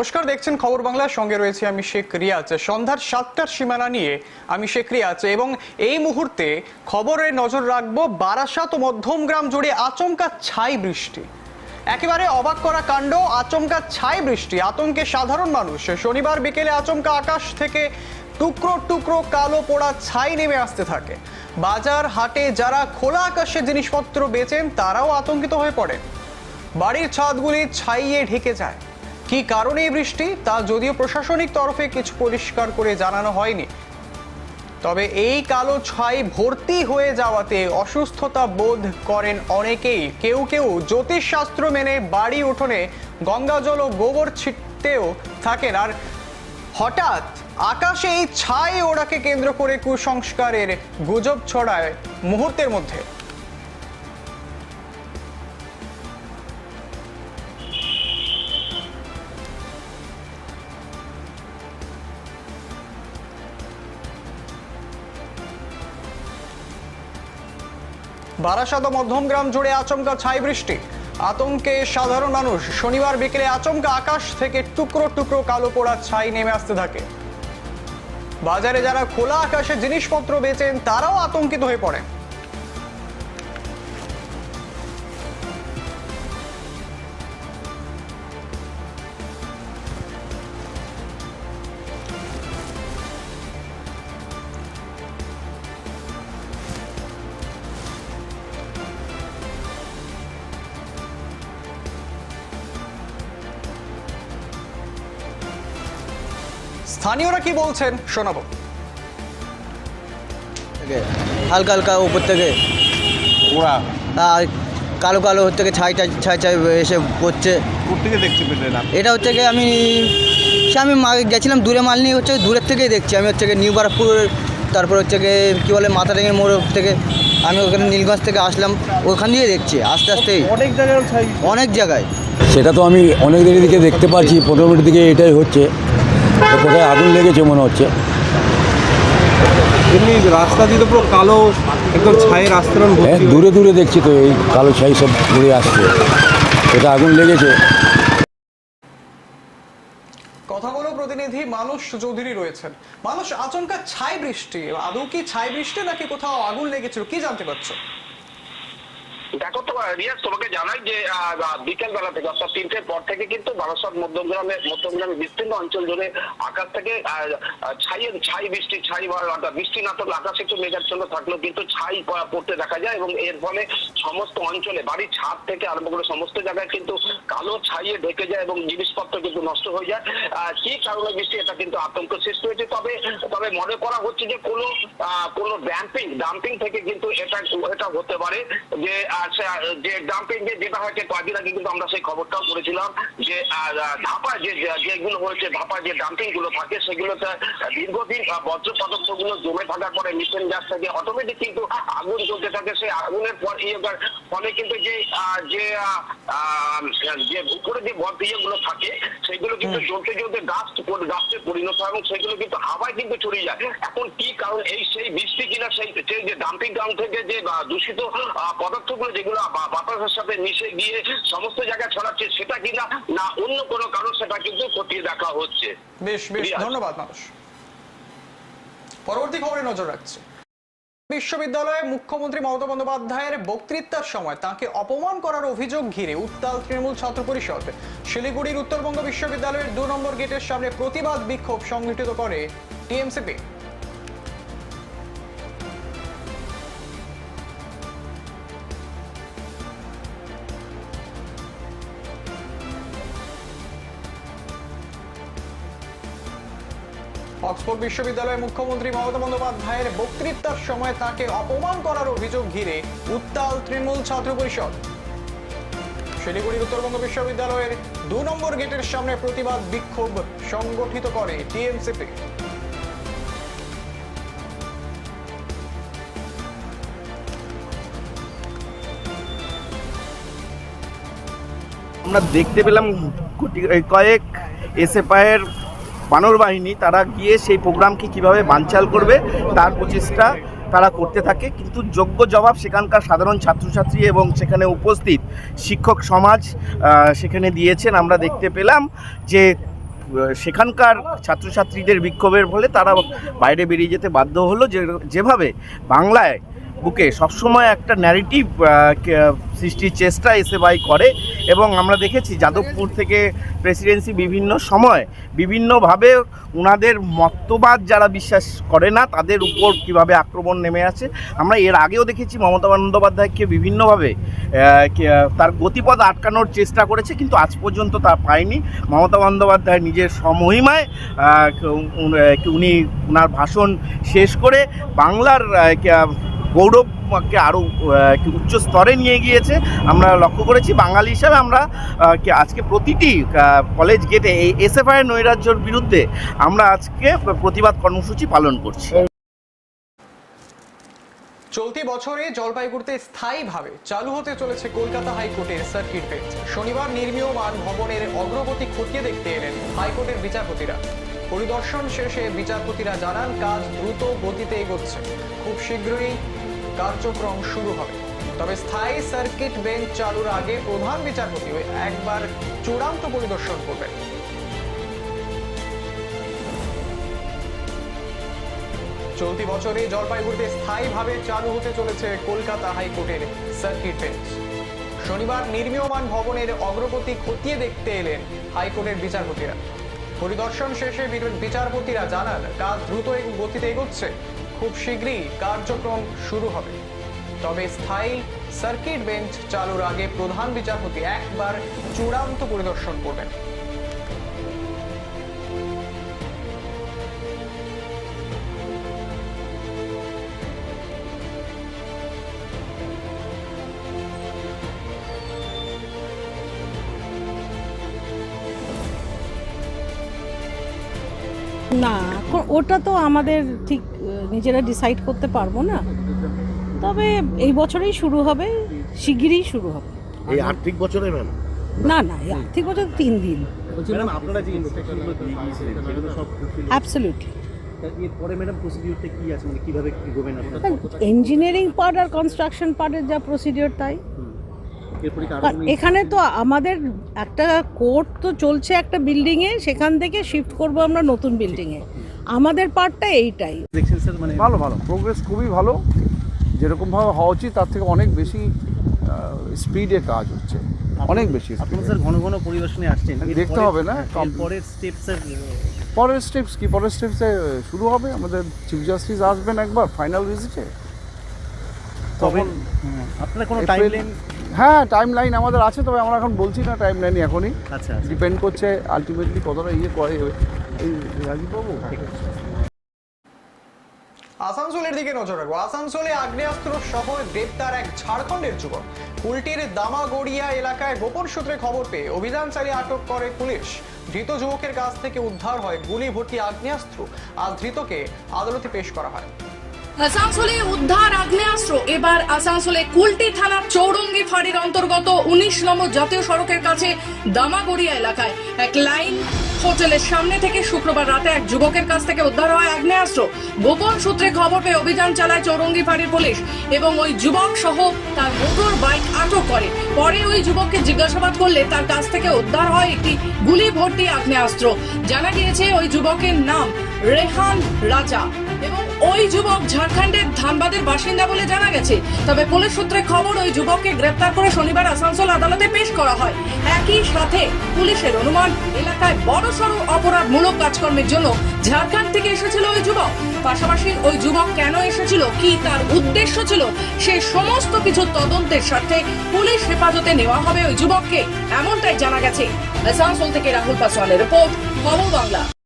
নমস্কার, দেখছেন খবর বাংলার সঙ্গে রয়েছে আমি শেখ রিয়াজ। সন্ধ্যার সাতটার সীমানা নিয়ে আমি শেখ রিয়াজ এবং এই মুহূর্তে খবরে নজর রাখব বারাসাত মধ্যমগ্রাম জুড়ে আচমকা ছাই বৃষ্টি। একেবারে অবাক করা কাণ্ড, আচমকা ছাই বৃষ্টি। আতঙ্কে সাধারণ মানুষ। শনিবার বিকেলে আচমকা আকাশ থেকে টুকরো টুকরো কালো পোড়া ছাই নেমে আসতে থাকে। বাজার হাটে যারা খোলা আকাশে জিনিসপত্র বেচেন, তারাও আতঙ্কিত হয়ে পড়ে বাড়ির ছাদগুলি ছাইয়ে ঢেকে যায়। কি কারণে এই বৃষ্টি? তা যদিও প্রশাসনিক তরফে কিছু পরিষ্কার করে জানানো হয়নি। তবে এই কালো ছাই ভর্তি হয়ে যাওয়াতে অসুস্থতা বোধ করেন অনেকেই। কেউ কেউ জ্যোতিষশাস্ত্র মেনে বাড়ি উঠোনে গঙ্গাজল ও গোবর ছিটতেও থাকেন। আর হঠাৎ আকাশে এই ছাই ওড়াকে কেন্দ্র করে কুসংস্কারের গুজব ছড়ায় মুহূর্তের মধ্যে। বারাসাত ও মধ্যমগ্রাম জুড়ে আচমকা ছাই বৃষ্টি। আতঙ্কে সাধারণ মানুষ শনিবার বিকেলে আচমকা আকাশ থেকে টুকরো টুকরো কালো পোড়া ছাই নেমে আসতে থাকে। বাজারে যারা খোলা আকাশে জিনিসপত্র বেচেন, তারাও আতঙ্কিত হয়ে পড়ে স্থানীয়রা কি বলছেন শোনাবো। হালকা হালকা উপর থেকে। ওরা? আর কালো কালো হচ্ছে থেকে ছাই টাই ছাই ছাই এসে পড়ছে। থেকে দেখতে পেলেন এটা হচ্ছে কি আমি সে আমি গেছিলাম দূরে মাল নিয়ে হচ্ছে দূরের থেকেই দেখছি। আমি হচ্ছে নিউ বারাকপুর তারপর হচ্ছে কি কী বলে মাথা মাথাডাঙ্গি মোড় থেকে আমি ওখানে নীলগঞ্জ থেকে আসলাম ওখান দিয়ে দেখছি আস্তে আস্তে অনেক জায়গায় অনেক জায়গায়। সেটা তো আমি অনেক দিকে দেখতে পাচ্ছি পনেরো মিনিট দিকে এটাই হচ্ছে। কোথায় আগুন লেগেছে মনে হচ্ছে? এমনি রাস্তা দিয়ে তো পুরো কালো একদম ছায়ের আস্তরণ হ্যাঁ দূরে দূরে দেখছি তো এই কালো ছাই সব ঘুরে আসছে। এটা আগুন লেগেছে? কথা বলো প্রতিনিধি মানুষ চৌধুরী রয়েছেন। মানুষ আচমকা ছাই বৃষ্টি। আদৌ কি ছাই বৃষ্টি নাকি কোথাও আগুন লেগেছিল? কি জানতে পারছ? দেখো তো রিয়াজ, তোমাকে জানাই যে বিকেল বেলা থেকে, অর্থাৎ তিনটের পর থেকে কিন্তু বারাসাত মধ্যমগ্রামে মধ্যমগ্রামে বিস্তীর্ণ অঞ্চল জুড়ে আকাশ থেকে ছাইয়ের ছাই বৃষ্টি, ছাই অর্থাৎ বৃষ্টি না থাকলে আকাশে একটু মেঘাচ্ছন্ন থাকলেও কিন্তু ছাই পড়তে দেখা যায় এবং এর ফলে সমস্ত অঞ্চলে বাড়ির ছাদ থেকে আরম্ভ করে সমস্ত জায়গায় কিন্তু কালো ছাইয়ে ঢেকে যায় এবং জিনিসপত্র কিন্তু নষ্ট হয়ে যায়। কি কারণে বৃষ্টি, এটা কিন্তু আতঙ্ক সৃষ্টি হয়েছে। তবে তবে মনে করা হচ্ছে যে কোনো কোনো ড্যাম্পিং ডাম্পিং থেকে কিন্তু এটা এটা হতে পারে যে যে ডাম্পিং যেটা হয়েছে কয়েকদিন আগে কিন্তু আমরা সেই খবরটাও করেছিলাম যে ধাপা যে যেগুলো হয়েছে ধাপা যে ডাম্পিংগুলো থাকে সেগুলোতে দীর্ঘদিন বর্জ্য পদার্থগুলো জমে থাকার পরে মিথেন গ্যাস থেকে অটোমেটিক কিন্তু আগুন জ্বলতে থাকে। সেই আগুনের পর ইয়ে ফলে কিন্তু যে যে যে উপরে যে বদ্ধ ইয়েগুলো থাকে সেগুলো কিন্তু জ্বলতে জ্বলতে ডাস্ট ডাস্টে পরিণত হয় এবং সেগুলো কিন্তু হাওয়ায় কিন্তু ছড়িয়ে যায়। এখন কি কারণ এই সেই বৃষ্টি কিনা সেই যে ডাম্পিং গ্রাউন্ড থেকে যে দূষিত পদার্থগুলো যেগুলো বাতাসের সাথে মিশে গিয়ে সমস্ত জায়গায় ছড়াচ্ছে সেটা কিনা না অন্য কোনো কারণ সেটা কিন্তু খতিয়ে দেখা হচ্ছে। বেশ বেশ ধন্যবাদ মানুষ। পরবর্তী খবরে নজর রাখছে। বিশ্ববিদ্যালয়ে মুখ্যমন্ত্রী মমতা বন্দ্যোপাধ্যায়ের বক্তৃতার সময় তাকে অপমান করার অভিযোগ ঘিরে উত্তাল তৃণমূল ছাত্র পরিষদ। শিলিগুড়ির উত্তরবঙ্গ বিশ্ববিদ্যালয়ের দু নম্বর গেটের সামনে প্রতিবাদ বিক্ষোভ সংগঠিত করে টিএমসিপি। অক্সফোর্ড বিশ্ববিদ্যালয়ের মুখ্যমন্ত্রী মমতা বন্দ্যোপাধ্যায়ের বক্তৃতার সময় তাকে অপমান করার অভিযোগ ঘিরে উত্তাল তৃণমূল ছাত্র পরিষদ। শিলিগুড়ির উত্তরবঙ্গ বিশ্ববিদ্যালয়ের দু নম্বর গেটের সামনে প্রতিবাদ বিক্ষোভ সংগঠিত করে টিএমসিপি। আমরা দেখতে পেলাম কয়েক এসএফআইয়ের বানর বাহিনী, তারা গিয়ে সেই প্রোগ্রামকে কীভাবে বানচাল করবে, তার প্রচেষ্টা তারা করতে থাকে। কিন্তু যোগ্য জবাব সেখানকার সাধারণ ছাত্রছাত্রী এবং সেখানে উপস্থিত শিক্ষক সমাজ সেখানে দিয়েছেন। আমরা দেখতে পেলাম যে সেখানকার ছাত্রছাত্রীদের বিক্ষোভের ফলে তারা বাইরে বেরিয়ে যেতে বাধ্য হলো। যে, যেভাবে বাংলায় বুকে। সবসময় একটা ন্যারেটিভ সৃষ্টির চেষ্টা এসএফআই করে। এবং আমরা দেখেছি যাদবপুর থেকে প্রেসিডেন্সি বিভিন্ন সময় বিভিন্নভাবে ওনাদের মতবাদ যারা বিশ্বাস করে না, তাদের উপর কীভাবে আক্রমণ নেমে আছে আমরা এর আগেও দেখেছি মমতা বন্দ্যোপাধ্যায়কে বিভিন্নভাবে তার গতিপথ আটকানোর চেষ্টা করেছে, কিন্তু আজ পর্যন্ত তা পায়নি। মমতা বন্দ্যোপাধ্যায় নিজের সমহিমায় উন- ওনার ভাষণ শেষ করে বাংলার গৌরবকে আরও উচ্চ স্তরে নিয়ে গিয়েছে। আমরা লক্ষ্য করেছি বাঙালি হিসাবে আমরা আজকে প্রতিটি কলেজ গেটে এই এসএফআই নৈরাজ্যর বিরুদ্ধে আমরা আজকে প্রতিবাদ কর্মসূচি পালন করছি। চলতি বছরে জলপাইগুড়িতে স্থায়ীভাবে চালু হতে চলেছে কলকাতা হাইকোর্টের সার্কিট বেঞ্চ শনিবার নির্মীয়মান ভবনের অগ্রগতি খতিয়ে দেখতে এলেন হাইকোর্টের বিচারপতিরা। পরিদর্শন শেষে বিচারপতিরা জানান, কাজ দ্রুত গতিতে এগোচ্ছে। খুব শীঘ্রই কার্যক্রম শুরু হবে। তবে স্থায়ী সার্কিট বেঞ্চ চালুর আগে প্রধান বিচারপতি একবার চূড়ান্ত পরিদর্শন করবেন। চলতি বছরে জলপাইগুড়িতে স্থায়ীভাবে চালু হতে চলেছে কলকাতা হাইকোর্টের সার্কিট বেঞ্চ। শনিবার নির্মীয়মান ভবনের অগ্রগতি খতিয়ে দেখতে এলেন হাইকোর্টের বিচারপতিরা। পরিদর্শন শেষে বিচারপতিরা জানান, কাজ দ্রুত গতিতে এগোচ্ছে। খুব শীঘ্রই কার্যক্রম শুরু হবে। তবে স্থায়ী সার্কিট বেঞ্চ চালুর আগে প্রধান বিচারপতি একবার চূড়ান্ত পরিদর্শন করবেন। না ওটা তো আমাদের ঠিক নিজেরা ডিসাইড করতে পারব না। তবে এই বছরেই শুরু হবে শিগগিরই শুরু হবে। এই আর্থিক বছরে ম্যাম? না না এই আর্থিক বছর তিন দিন। ম্যাডাম আপনারা যে ইন্সট্রাকশনগুলো দিয়ে গিয়েছিলেন সেগুলো সব অ্যাবসলিউটলি এরপরে ম্যাডাম প্রসিডিউরটা কি আছে? মানে কীভাবে এগোবেন আপনারা? ইঞ্জিনিয়ারিং পার্ট আর কনস্ট্রাকশন পার্টের যা প্রসিডিওর তাই। এখানে তো আমাদের একটা কোর্ট তো চলছে একটা বিল্ডিংয়ে সেখান থেকে শিফট করব আমরা নতুন বিল্ডিংয়ে আমাদের পার্টটা এইটাই। দেখছেন স্যার মানে ভালো ভালো। প্রোগ্রেস খুবই ভালো। যেরকমভাবে হওয়া উচিত তার থেকে অনেক বেশি স্পিডে কাজ হচ্ছে। অনেক বেশি আপনারা স্যার ঘন ঘন পরিদর্শনে আসছেন। দেখতে হবে না, পরের complete- এরপরের স্টেপ পরের স্টেপস কি? পরের স্টেপসে শুরু হবে। আমাদের চিফ জাস্টিস আসবেন একবার ফাইনাল ভিজিটে তবে তখন হ্যাঁ, আপনারা কোনো April- টাইম লাইন হ্যাঁ টাইম লাইন আমাদের আছে তবে আমরা এখন বলছি না টাইম লাইন এখনই। আচ্ছা আচ্ছা। ডিপেন্ড করছে আলটিমেটলি কতটা ইয়ে করে আসানসোলের দিকে নজর রাখব। আসানসোলে আগ্নেয়াস্ত্র সহ গ্রেপ্তার এক ঝাড়খণ্ডের যুবক। কুলটির দামাগড়িয়া এলাকায় গোপন সূত্রে খবর পেয়ে অভিযান চালিয়ে আটক করে পুলিশ। ধৃত যুবকের কাছ থেকে উদ্ধার হয় গুলি ভর্তি আগ্নেয়াস্ত্র। আর ধৃতকে আদালতে পেশ করা হয়। আসানসোলে উদ্ধার আগ্নেয়াস্ত্র। এবার আসানসোলে কুলটি থানার চৌরঙ্গি ফাঁড়ির অন্তর্গত উনিশ নম্বর জাতীয় সড়কের কাছে দামাগড়িয়া এলাকায় এক লাইন হোটেলের সামনে থেকে শুক্রবার রাতে এক যুবকের কাছ থেকে উদ্ধার হয় আগ্নেয়াস্ত্র। গোপন সূত্রে খবর পেয়ে অভিযান চালায় চৌরঙ্গি ফাঁড়ির পুলিশ এবং ওই যুবক সহ তার মোটর বাইক আটক করে। পরে ওই যুবককে জিজ্ঞাসাবাদ করলে তার কাছ থেকে উদ্ধার হয় একটি গুলি ভর্তি আগ্নেয়াস্ত্র। জানা গিয়েছে ওই যুবকের নাম রেহান রাজা এবং ওই যুবক ঝাড়খণ্ডের ধানবাদের বাসিন্দা বলে জানা গেছে। তবে পুলিশ সূত্রে খবর, ওই যুবককে গ্রেপ্তার করে শনিবার আসানসোল আদালতে পেশ করা হয়। একই সাথে পুলিশের অনুমান, এলাকায় বড় বড়সড় অপরাধমূলক কাজকর্মের জন্য ঝাড়খণ্ড থেকে এসেছিল ওই যুবক। পাশাপাশি ওই যুবক কেন এসেছিল, কি তার উদ্দেশ্য ছিল, সে সমস্ত কিছু তদন্তের স্বার্থে পুলিশ হেফাজতে নেওয়া হবে ওই যুবককে, এমনটাই জানা গেছে। আসানসোল থেকে রাহুল পাসওয়ানের রিপোর্ট, খবর বাংলা।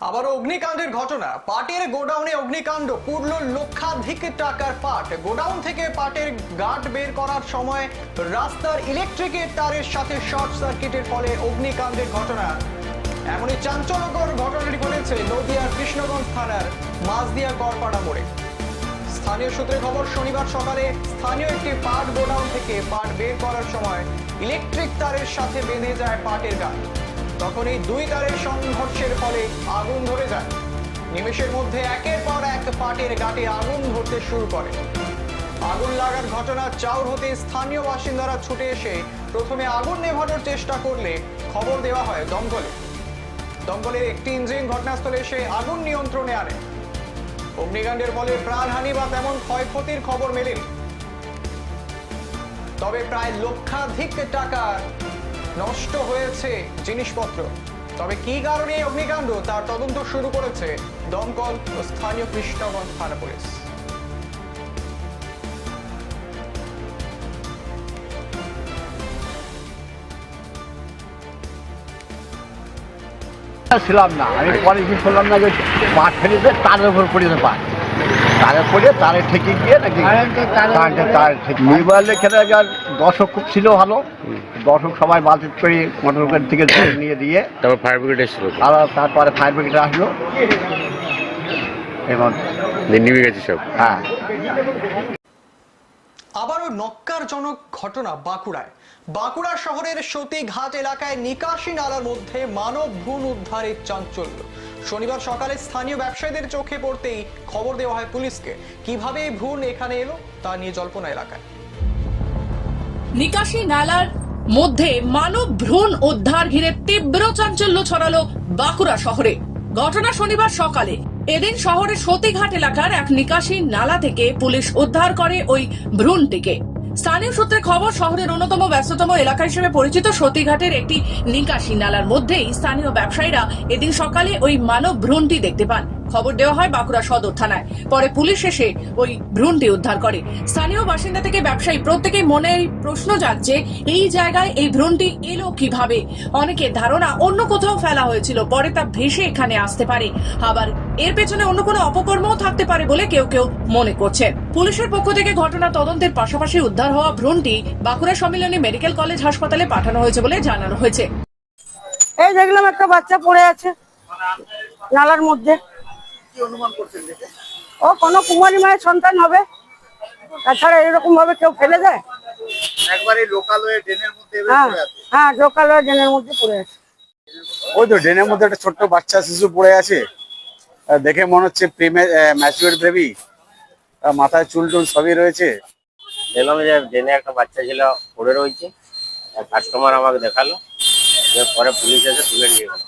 আবারও অগ্নিকাণ্ডের ঘটনা। পাটের গোডাউনে অগ্নিকাণ্ড পুরল লক্ষাধিক টাকার পাট। গোডাউন থেকে পাটের গাঁট বের করার সময় রাস্তার ইলেকট্রিকের তারের সাথে শর্ট সার্কিটের ফলে অগ্নিকাণ্ডের ঘটনা। এমনই চাঞ্চল্যকর ঘটনাটি ঘটেছে নদিয়ার কৃষ্ণগঞ্জ থানার মাঝদিয়া গড়পাড়া মোড়ে। স্থানীয় সূত্রে খবর, শনিবার সকালে স্থানীয় একটি পাট গোডাউন থেকে পাট বের করার সময় ইলেকট্রিক তারের সাথে বেঁধে যায় পাটের গাছ তখন এই দুই তারের সংঘর্ষের ফলে আগুন ধরে যায়। নিমেষের মধ্যে একের পর এক পাটের গাঁটে আগুন ধরতে শুরু করে। আগুন লাগার ঘটনা চাউর হতে স্থানীয় বাসিন্দারা ছুটে এসে প্রথমে আগুন নেভানোর চেষ্টা করলে খবর দেওয়া হয় দমকলে। দমকলের একটি ইঞ্জিন ঘটনাস্থলে এসে আগুন নিয়ন্ত্রণে আনে। অগ্নিকাণ্ডের ফলে প্রাণহানি বা তেমন ক্ষয়ক্ষতির খবর মেলেনি। তবে প্রায় লক্ষাধিক টাকা নষ্ট হয়েছে জিনিসপত্র। তবে কি কারণে এই অগ্নিকাণ্ড? তার তদন্ত শুরু করেছে দমকল ও স্থানীয় কৃষ্ণগঞ্জ থানা পুলিশ। ছিলাম না। আমি পরে কি শুনলাম না যে পাট ফেলেছে তারের উপর পড়েছে পাট তারে পড়ে তারে ঠেকে গিয়ে নাকি তার ঠেকে মোবাইল এখানে একবার দর্শক খুব ছিল ভালো। দর্শক সবাই বালতি করে মোটর থেকে নিয়ে দিয়ে তারপর ফায়ার ব্রিগেড এসেছিল। আর তারপরে ফায়ার ব্রিগেড আসলো। এবং নিভে গেছে সব। হ্যাঁ। আবারও নক্কারজনক ঘটনা বাঁকুড়ায়। বাঁকুড়া শহরের সতীঘাট এলাকায় নিকাশি নালার মধ্যে মানব ভ্রূণ উদ্ধারের চাঞ্চল্য। শনিবার সকালে স্থানীয় ব্যবসায়ীদের চোখে পড়তেই খবর দেওয়া হয় পুলিশকে। কীভাবে এই ভ্রূণ এখানে এলো তা নিয়ে জল্পনা এলাকায়। নিকাশি নালার মধ্যে মানব ভ্রূণ উদ্ধার ঘিরে তীব্র চাঞ্চল্য ছড়ালো বাঁকুড়া শহরে। ঘটনা শনিবার সকালে। এদিন শহরের সতীঘাট এলাকার এক নিকাশি নালা থেকে পুলিশ উদ্ধার করে ওই ভ্রূণটিকে। স্থানীয় সূত্রে খবর, শহরের অন্যতম ব্যস্ততম এলাকা হিসেবে পরিচিত সতীঘাটের একটি নিকাশি নালার মধ্যেই স্থানীয় ব্যবসায়ীরা এদিন সকালে ওই মানব ভ্রূণটি দেখতে পান। খবর দেওয়া হয় বাঁকুড়া সদর থানায়। পরে পুলিশ এসে ওই ভ্রূণটি উদ্ধার করে। স্থানীয় বাসিন্দা থেকে ব্যবসায়ী, প্রত্যেকেই মনে প্রশ্ন জাগছে, এই জায়গায় এই ভ্রূণটি এলো কীভাবে? অনেকের ধারণা অন্য কোথাও ফেলা হয়েছিল, পরে তা ভেসে এখানে আসতে পারে। আবার এর পেছনে অন্য কোনো অপকর্মও থাকতে পারে বলে কেউ কেউ মনে করছেন। পুলিশের পক্ষ থেকে ঘটনা তদন্তের পাশাপাশি উদ্ধার হওয়া ভ্রূণটি বাঁকুড়া সম্মিলনী মেডিকেল কলেজ হাসপাতালে পাঠানো হয়েছে বলে জানানো হয়েছে। এই দেখলাম একটা বাচ্চা পড়ে আছে, নালার মধ্যে। ও কোনো কুমারী মায়ের সন্তান হবে। তাছাড়া এরকম ভাবে কেউ ফেলে দেয়? একবারে লোকাল হয়ে ড্রেনের মধ্যে হ্যাঁ হ্যাঁ লোকাল ড্রেনের মধ্যে পড়ে আছে। ওই তো ড্রেনের মধ্যে একটা ছোট্ট বাচ্চা শিশু পড়ে আছে। দেখে মনে হচ্ছে প্রেমে ম্যাচিউর বেবি মাথায় চুল টুল সবই রয়েছে। দেখলাম যে ড্রেনে একটা বাচ্চা ছিল পড়ে রয়েছে। কাস্টমার আমাকে দেখাল। পরে পুলিশ এসে তুলে নিয়ে গেল।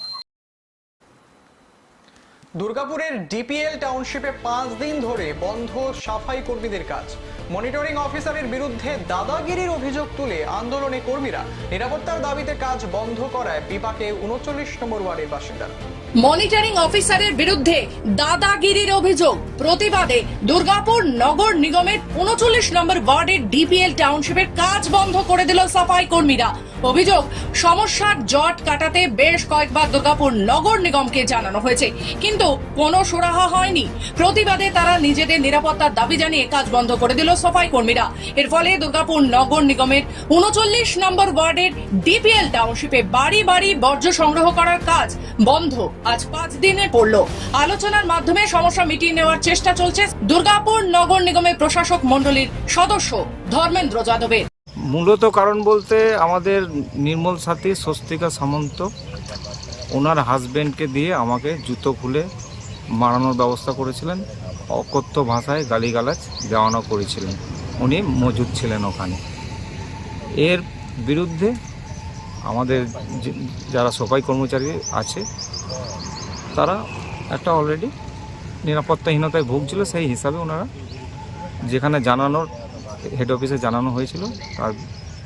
দুর্গাপুরের ডিপিএল টাউনশিপে পাঁচ দিন ধরে বন্ধ সাফাই কর্মীদের কাজ। মনিটরিং অফিসারের বিরুদ্ধে দাদাগিরির অভিযোগ তুলে আন্দোলনে কর্মীরা। নিরাপত্তার দাবিতে কাজ বন্ধ করায় বিপাকে উনচল্লিশ নম্বর ওয়ার্ডের বাসিন্দারা মনিটরিং অফিসারের বিরুদ্ধে দাদাগিরির অভিযোগ। প্রতিবাদে দুর্গাপুর নগর নিগমের উনচল্লিশ নম্বর ওয়ার্ডের ডিপিএল টাউনশিপের কাজ বন্ধ করে দিল সাফাই কর্মীরা। অভিযোগ, সমস্যার জট কাটাতে বেশ কয়েকবার দুর্গাপুর নগর নিগমকে জানানো হয়েছে। কিন্তু কোনো সুরাহা হয়নি। প্রতিবাদে তারা নিজেদের নিরাপত্তার দাবি জানিয়ে কাজ বন্ধ করে দিল সাফাই কর্মীরা। এর ফলে দুর্গাপুর নগর নিগমের উনচল্লিশ নম্বর ওয়ার্ডের ডিপিএল টাউনশিপে বাড়ি বাড়ি বর্জ্য সংগ্রহ করার কাজ বন্ধ আজ পাঁচ দিনে পড়ল। আলোচনার মাধ্যমে সমস্যা মিটিয়ে নেওয়ার চেষ্টা চলছে দুর্গাপুর নগর নিগমের প্রশাসক মণ্ডলীর সদস্য ধর্মেন্দ্র যাদবের। মূলত কারণ বলতে আমাদের নির্মল সাথী, স্বস্তিকা সামন্ত, ওনার হাজবেন্ডকে দিয়ে আমাকে জুতো খুলে মারানোর ব্যবস্থা করেছিলেন, অকথ্য ভাষায় গালিগালাজ দেওয়ানো করেছিলেন। উনি মজুদ ছিলেন ওখানে। এর বিরুদ্ধে আমাদের যারা সবাই কর্মচারী আছে, তারা একটা অলরেডি নিরাপত্তাহীনতায় ভুগছিল, সেই হিসাবে ওনারা যেখানে জানানোর হেড অফিসে জানানো হয়েছিল। তার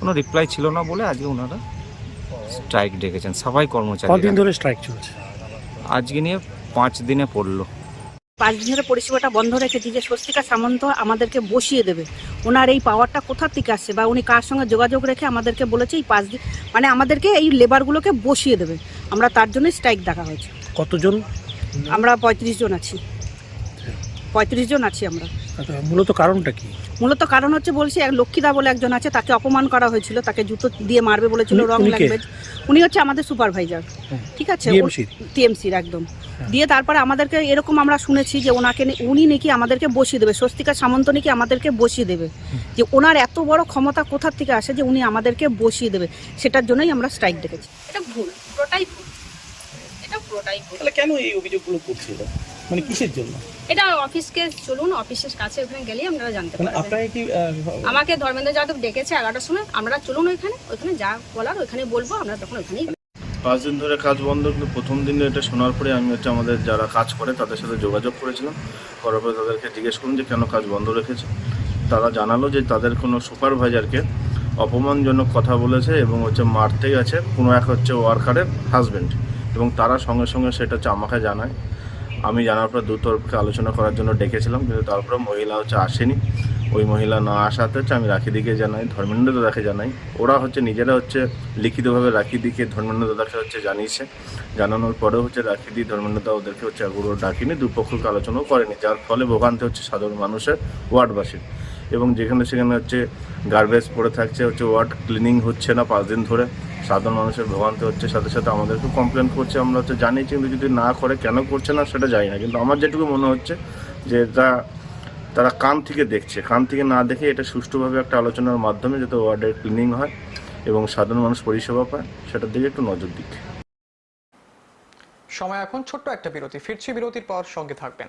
কোনো রিপ্লাই ছিল না বলে আজকে ওনারা স্ট্রাইক ডেকেছেন। সবাই কর্মচারী কতদিন ধরে স্ট্রাইক চলছে? আজকে নিয়ে পাঁচ দিনে পড়ল। পাঁচ দিনের পরিষেবাটা বন্ধ রেখেছি যে স্বস্তিকা সামন্ত আমাদেরকে বসিয়ে দেবে। ওনার এই পাওয়ারটা কোথা থেকে আসছে বা উনি কার সঙ্গে যোগাযোগ রেখে আমাদেরকে বলেছে এই পাঁচ দিন মানে আমাদেরকে এই লেবারগুলোকে বসিয়ে দেবে। আমরা তার জন্য স্ট্রাইক ডাকা হয়েছে। কতজন? আমরা পঁয়ত্রিশ জন আছি। পঁয়ত্রিশ জন আছি আমরা। মূলত কারণটা কি? মূলত কারণ হচ্ছে বলছি এক লক্ষ্মীদা বলে একজন আছে তাকে অপমান করা হয়েছিল তাকে জুতো দিয়ে মারবে বলেছিল রং ল্যাঙ্গুয়েজ উনি হচ্ছে আমাদের সুপারভাইজার ঠিক আছে? টিএমসির একদম। দিয়ে তারপরে আমাদেরকে এরকম আমরা শুনেছি যে ওনাকে উনি নাকি আমাদেরকে বসিয়ে দেবে স্বস্তিকা সামন্ত নাকি আমাদেরকে বসিয়ে দেবে। যে ওনার এত বড় ক্ষমতা কোথার থেকে আসে যে উনি আমাদেরকে বসিয়ে দেবে সেটার জন্যই আমরা স্ট্রাইক ডেকেছি। এটা ভুল পুরোটাই ভুল। এটা পুরোটাই ভুল। তাহলে কেন এই অভিযোগগুলো করছিল? মানে কিসের জন্য? এটা অফিসকে চলুন অফিসের কাছে ওখানে গেলেই আপনারা জানতে মানে পারবেন। আপনাকে কি আহ, আমাকে ধর্মেন্দ্র যাদব ডেকেছে এগারোটার সময় আমরা চলুন ওইখানে ওইখানে যা বলার ওইখানে বলব আমরা তখন ওইখানেই পাঁচ দিন ধরে কাজ বন্ধ কিন্তু প্রথম দিনে এটা শোনার পরে আমি হচ্ছে আমাদের যারা কাজ করে তাদের সাথে যোগাযোগ করেছিলাম। করার পরে তাদেরকে জিজ্ঞেস করুন যে কেন কাজ বন্ধ রেখেছে? তারা জানালো যে তাদের কোনো সুপারভাইজারকে অপমানজনক কথা বলেছে এবং হচ্ছে মারতে গেছে। কোনো এক হচ্ছে ওয়ার্কারের হাজবেন্ড এবং তারা সঙ্গে সঙ্গে সেটা হচ্ছে আমাকে জানায়। আমি জানার পর দু তরফকে আলোচনা করার জন্য ডেকেছিলাম, কিন্তু তারপরে মহিলা হচ্ছে আসেনি। ওই মহিলা না আসাতে হচ্ছে আমি রাখি দিকে জানাই, ধর্মেন্দ্র দাদাকে জানাই। ওরা হচ্ছে নিজেরা হচ্ছে লিখিতভাবে রাখি দিকে ধর্মেন্দ্র দাদাকে হচ্ছে জানিয়েছে। জানানোর পরেও হচ্ছে রাখি দিয়ে ধর্মেন্দ্র দাদা ওদেরকে হচ্ছে আগুড়ো ডাকিনি, দুপক্ষকে আলোচনাও করেনি, যার ফলে ভোগান্তি হচ্ছে সাধারণ মানুষের, ওয়ার্ডবাসীর। এবং যেখানে সেখানে হচ্ছে গার্বেজ পড়ে থাকছে, হচ্ছে ওয়ার্ড ক্লিনিং হচ্ছে না পাঁচ দিন ধরে। সাধারণ মানুষের ভোগান্তি হচ্ছে, সাথে সাথে আমাদেরকে কমপ্লেন করছে। আমরা হচ্ছে জানিয়েছি কিন্তু যদি না করে কেন করছে না সেটা জানি না। কিন্তু আমার যেটুকু মনে হচ্ছে যে এটা তারা কান থেকে দেখছে। কান থেকে না দেখে এটা সুষ্ঠুভাবে একটা আলোচনার মাধ্যমে যাতে ওয়ার্ডের ক্লিনিং হয় এবং সাধারণ মানুষ পরিষেবা পায়, সেটার দিকে একটু নজর দিক। সময় এখন ছোট্ট একটা বিরতি। ফিরছি বিরতির পর সঙ্গে থাকবেন।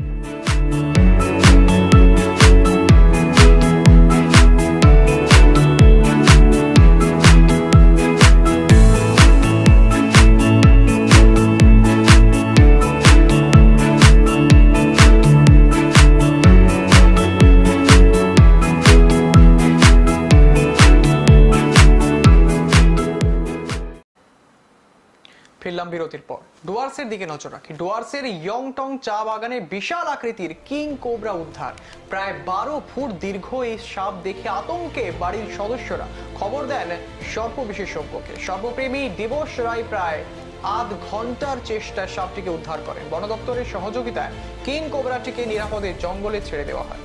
ফিরলাম বিরতির পর। ডুয়ার্সের দিকে নজর রাখি। ডুয়ার্সের ইয়ংটং চা বাগানে বিশাল আকৃতির কিং কোবরা উদ্ধার। প্রায় বারো ফুট দীর্ঘ এই সাপ দেখে আতঙ্কে বাড়ির সদস্যরা খবর দেন সর্প বিশেষজ্ঞকে। সর্বপ্রেমী দিবস রায় প্রায় আধ ঘণ্টার চেষ্টায় সাপটিকে উদ্ধার করেন। বন দপ্তরের সহযোগিতায় কিং কোবরাটিকে নিরাপদে জঙ্গলে ছেড়ে দেওয়া হয়।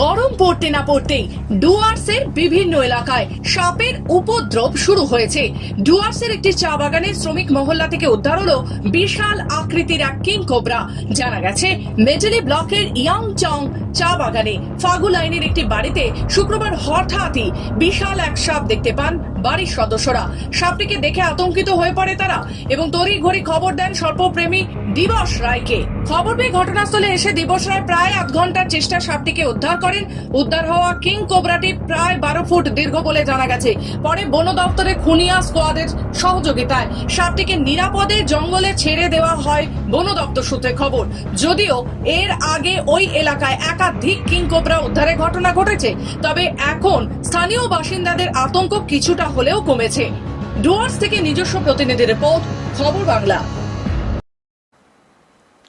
গরম পড়তে না পড়তেই ডুয়ার্সের বিভিন্ন এলাকায় সাপের উপদ্রব শুরু হয়েছে। ডুয়ার্সের একটি চা বাগানের শ্রমিক মহল্লা থেকে উদ্ধার হলো বিশাল আকৃতির এক কিং কোবরা। জানা গেছে, মেটেলি ব্লকের ইয়াং চং চা বাগানে ফাগু লাইনের একটি বাড়িতে শুক্রবার হঠাৎই বিশাল এক সাপ দেখতে পান বাড়ির সদস্যরা। সাপটিকে দেখে আতঙ্কিত হয়ে পড়ে তারা এবং তড়ি ঘড়ি খবর দেন সর্পপ্রেমী দিবস রায়কে। খবর পেয়ে ঘটনাস্থলে এসে দিবস রায় প্রায় আধ ঘণ্টার চেষ্টা সাপটিকে উদ্ধার করেন। উদ্ধার হওয়া কিং কোবরাটি প্রায় বারো ফুট দীর্ঘ বলে জানা গেছে। পরে বন দপ্তরের খুনিয়া স্কোয়াডের সহযোগিতায় সাপটিকে নিরাপদে জঙ্গলে ছেড়ে দেওয়া হয় বন দপ্তর সূত্রে খবর। যদিও এর আগে ওই এলাকায় একাধিক কিং কোবরা উদ্ধারের ঘটনা ঘটেছে, তবে এখন স্থানীয় বাসিন্দাদের আতঙ্ক কিছুটা হলেও কমেছে। ডুয়ার্স থেকে নিজস্ব প্রতিনিধি রিপোর্ট, খবর বাংলা।